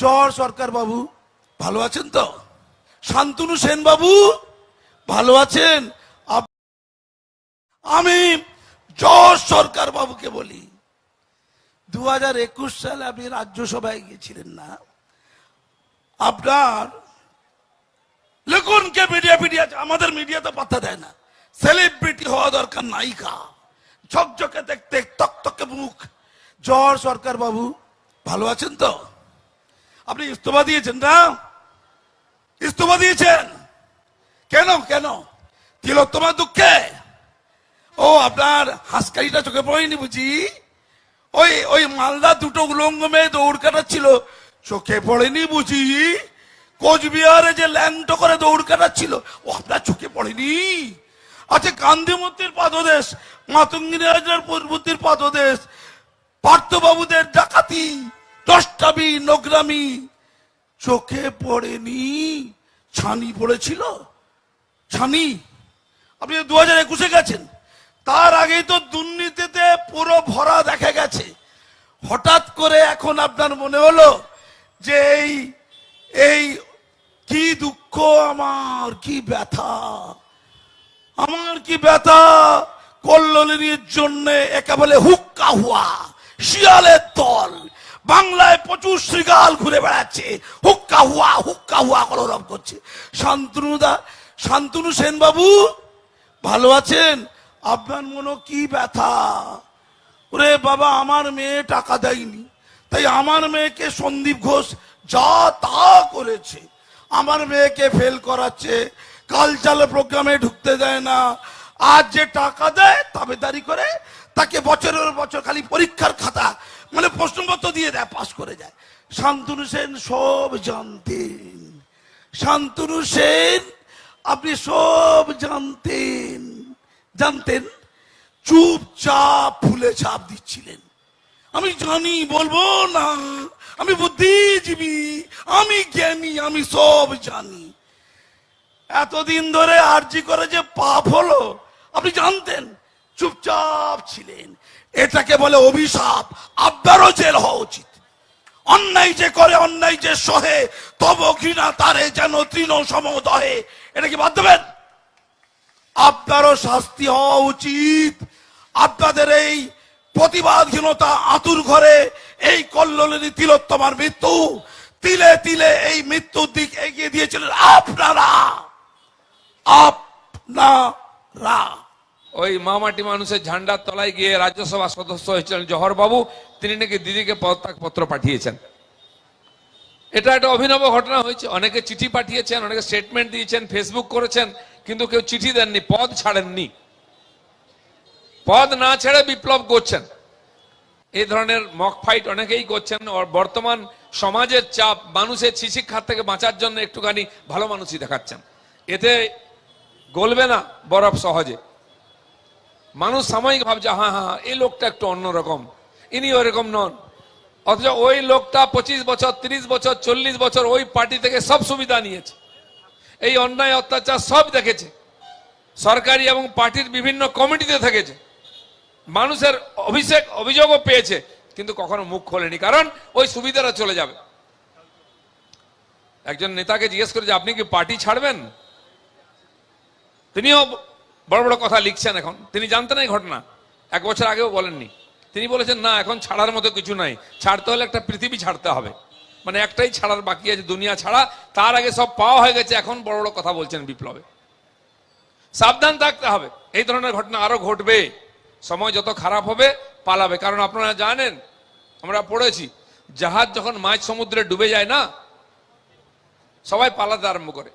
জর সরকার বাবু, ভালো আছেন তো? শান্তনু সেন বাবু, ভালো আছেন? আমি জর সরকার বাবুকে বলি। দু একুশ সালে আপনি রাজ্যসভায় গিয়েছিলেন না? আপনার লিখুন কে মিডিয়া মিডিয়া, আমাদের মিডিয়া তো পাত্তা দেয় না। সেলিব্রিটি হওয়া দরকার নায়িকা। ঝকঝকে দেখতে, তকতকে মুখ। জর সরকার বাবু, ভালো আছেন তো? আপনি ইস্তফা দিয়েছেন না? ইস্তফা দিয়েছেন? কেন কেন? তিলোত্তমার দুঃখে? ও, আপনার হাসকারিটা চোখে পড়েনি বুঝি? ওই ওই মালদা দুটো উলঙ্গ মেয়ে দৌড় কাটাচ্ছিল। চোখে পড়েনি বুঝি? কোচবিহারে যে ল্যাংটো করে দৌড় কাটাচ্ছিল, ও আপনার চোখে পড়েনি? আচ্ছা গান্ধীমূর্তির পাদদেশ, মাতঙ্গিনী হাজার পূর্বতির পাদদেশ, পার্থবাবুদের ডাকাতি। দশটামি নোগ্রামি চোখে পড়েনি। ছানি পড়েছিল? ছানি, আপনি দু হাজার একুশে গেছেন। তার তো দুর্নীতিতে পুরো ভরা দেখা গেছে। হঠাৎ করে এখন আপনার মনে হলো যে এই এই কি দুঃখ আমার, কি ব্যথা? আমার কি ব্যথা? কল্লোলিনীর জন্য একেবারে হুক্কা হুয়া, শিয়ালের দল বাংলায় প্রচুর শ্রীগাল ঘুরে বেড়াচ্ছে। হুক্কা হুয়া হুক্কা হুয়া কলরব করছে। শান্তনুদা শান্তনু সেন বাবু, ভালো আছেন? আপনার মনে কি ব্যথা? ওরে বাবা, আমার মেয়ে টাকা দেয়নি। তাই আমার মেয়েকে সন্দীপ ঘোষ যা তা করেছে। আমার মেয়েকে ফেল করাচ্ছে। কালচার প্রোগ্রামে ঢুকতে দেয় না। আর যে টাকা দেয় তাবেদারি করে তাকে বছরের বছর খালি পরীক্ষার খাতা মানে প্রশ্নপত্র দিয়ে দেয় পাশ করে যায়। শান্তনু সেন সব জানতেন। শান্তনু সেন, আপনি সব জানতেন। জানতেন? চুপচাপ ফুলে ছাপ দিচ্ছিলেন। আমি জানি, বলব না, আমি বুদ্ধিজীবী, আমি জ্ঞানী, আমি সব জানি। এতদিন ধরে আরজি করে যে পাপ হলো, আপনি জানতেন? চুপচাপ ছিলেন। এটাকে বলে অভিশাপ। আপনারও জেল হওয়া উচিত। অন্যায় যে করে, অন্যায় যে সহে, তব ঘৃণা তারে যেন তৃণ সম দহে এটা কি বাদ দেবেন আপনারও শাস্তি হওয়া উচিত। আপনাদের এই প্রতিবাদহীনতা আতুর ঘরে, এই কল্লোলিনী তিলোত্তমার মৃত্যু, তিলে তিলে এই মৃত্যুর দিক এগিয়ে দিয়েছিলেন আপনারা। আপনারা। ওই মামাটি মানুষের ঝান্ডার তলায় গিয়ে রাজ্যসভা সদস্য হয়েছিলেন জহর বাবু। তিনি নাকি দিদিকে পদত্যাগ পত্র পাঠিয়েছেন। এটা একটা অভিনব ঘটনা হয়েছে। অনেকে চিঠি পাঠিয়েছেন, অনেকে স্টেটমেন্ট দিয়েছেন ফেসবুক করেছেন, কিন্তু কেউ চিঠি দেননি, পদ ছাড়েননি। পদ না ছেড়ে বিপ্লব করছেন। এই ধরনের মক ফাইট অনেকেই করছেন। বর্তমান সমাজের চাপ, মানুষের শিক্ষার থেকে বাঁচার জন্য একটুখানি ভালো মানুষই দেখাচ্ছেন। এতে গলবে না বরফ সহজে। মানুষ সাময়িক ভাবছে হ্যাঁ হ্যাঁ এই লোকটা একটু অন্যরকম ইনি ওরকম নন। অথচ ওই লোকটা পঁচিশ বছর, তিরিশ বছর, চল্লিশ বছর ওই পার্টি থেকে সব সুবিধা নিয়েছে। এই অন্যায়, অত্যাচার সব দেখেছে। সরকারি এবং পার্টির বিভিন্ন কমিটিতে থেকেছে। মানুষের অভিষেক, অভিযোগও পেয়েছে, কিন্তু কখনো মুখ খোলেনি, কারণ ওই সুবিধাটা চলে যাবে। একজন নেতাকে জিজ্ঞেস করে যে আপনি কি পার্টি ছাড়বেন? তিনিও বড় বড় কথা লিখছেন এখন। তিনি জানতেন এই ঘটনা। এক বছর আগেও বলেননি। তিনি বলেছেন, না, এখন ছাড়ার মতো কিছু নাই। ছাড়তে হলে একটা পৃথিবী ছাড়তে হবে। মানে একটাই ছাড়ার বাকি আছে, দুনিয়া ছাড়া। তার আগে সব পাওয়া হয়ে গেছে, এখন বড় বড় কথা বলছেন বিপ্লবে। সাবধান থাকতে হবে। এই ধরনের ঘটনা আরও ঘটবে। সময় যত খারাপ হবে, পালাবে। কারণ আপনারা জানেন, আমরা পড়েছি, জাহাজ যখন মাঝ সমুদ্রে ডুবে যায় না, সবাই পালাতে আরম্ভ করে।